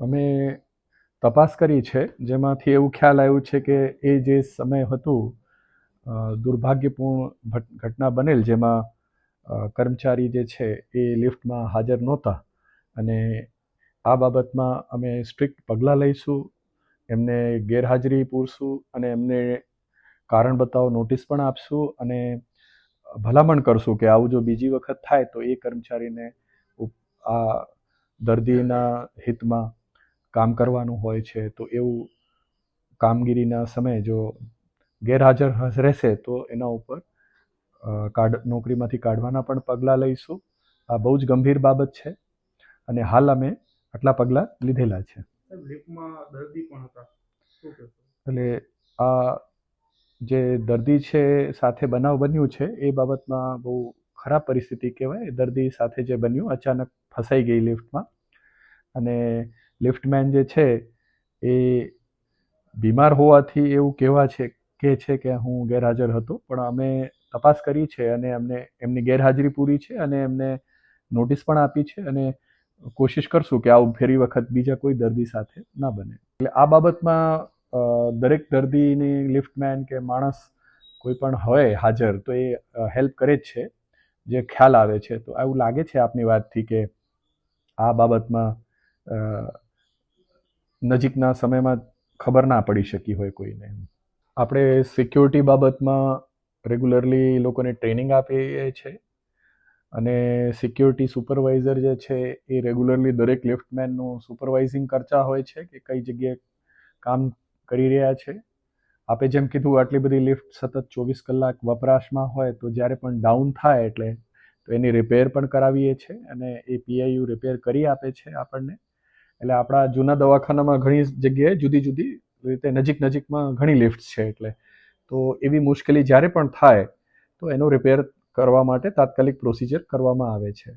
અમે તપાસ કરી છે, જેમાંથી એવું ખ્યાલ આવ્યું છે કે એ જે સમય હતું દુર્ભાગ્યપૂર્ણ ઘટના બનેલ, જેમાં કર્મચારી જે છે એ લિફ્ટમાં હાજર નહોતા. અને આ બાબતમાં અમે સ્ટ્રિક્ટ પગલાં લઈશું, એમને ગેરહાજરી પૂરશું અને એમને કારણ બતાવો, નોટિસ પણ આપશું અને ભલામણ કરશું કે આવું જો બીજી વખત થાય તો એ કર્મચારીને આ દર્દીના હિતમાં કામ કરવાનું હોય છે તો એવું કામગીરીના સમયે જો ગેરહાજર રહેશે તો એના ઉપર કાઢ નોકરીમાંથી કાઢવાના પણ પગલાં લઈશું. આ બહુ જ ગંભીર બાબત છે અને હાલ અમે આટલા પગલાં લીધેલા છે. લિફ્ટમાં દર્દી પણ હતા. એટલે આ જે દર્દી છે સાથે બનાવ બન્યું છે એ બાબતમાં બહુ ખરાબ પરિસ્થિતિ કહેવાય. દર્દી સાથે જે બન્યું અચાનક ફસાઈ ગઈ લિફ્ટમાં. અને લિફ્ટમેન જે છે, એ બીમાર હોવાથી એવું કહેવા છે કે છે કે હું ગેરહાજર હતો. પણ અમે તપાસ કરી છે અને અમને એમની ગેરહાજરી પૂરી છે અને એમને નોટિસ પણ આપી છે અને કોશિશ કરશું કે આવું ફેરી વખત બીજા કોઈ દર્દી સાથે ના બને. એટલે આ બાબતમાં દરેક દર્દીની લિફ્ટમેન કે માણસ કોઈ પણ હોય હાજર, તો એ હેલ્પ કરે જ છે. જે ખ્યાલ આવે છે. તો એવું લાગે છે આપની વાતથી કે આ બાબતમાં નજીકના સમયમાં ખબર ના પડી શકી હોય કોઈને આપણે સિક્યોરિટી બાબતમાં રેગ્યુલરલી લોકોને ટ્રેનિંગ આપીએ છે અને સિક્યોરિટી સુપરવાઇઝર જે છે એ રેગ્યુલરલી દરેક લિફ્ટમેનનું સુપરવાઇઝિંગ કરતા હોય છે કે કઈ જગ્યાએ કામ કરી રહ્યા છે. આપે જેમ કીધું, આટલી બધી લિફ્ટ સતત ચોવીસ કલાક વપરાશમાં હોય તો જ્યારે પણ ડાઉન થાય એટલે તો એની રિપેર પણ કરાવીએ છીએ અને એ પીઆઈયુ રિપેર કરી આપે છે આપણને. એટલે આપણા જૂના દવાખાનામાં ઘણી જગ્યાએ જુદી જુદી રીતે નજીક નજીકમાં ઘણી લિફ્ટ છે એટલે. તો એવી મુશ્કેલી જ્યારે પણ થાય, તો એનો રિપેર કરવા માટે તાત્કાલિક પ્રોસિજર કરવામાં આવે છે.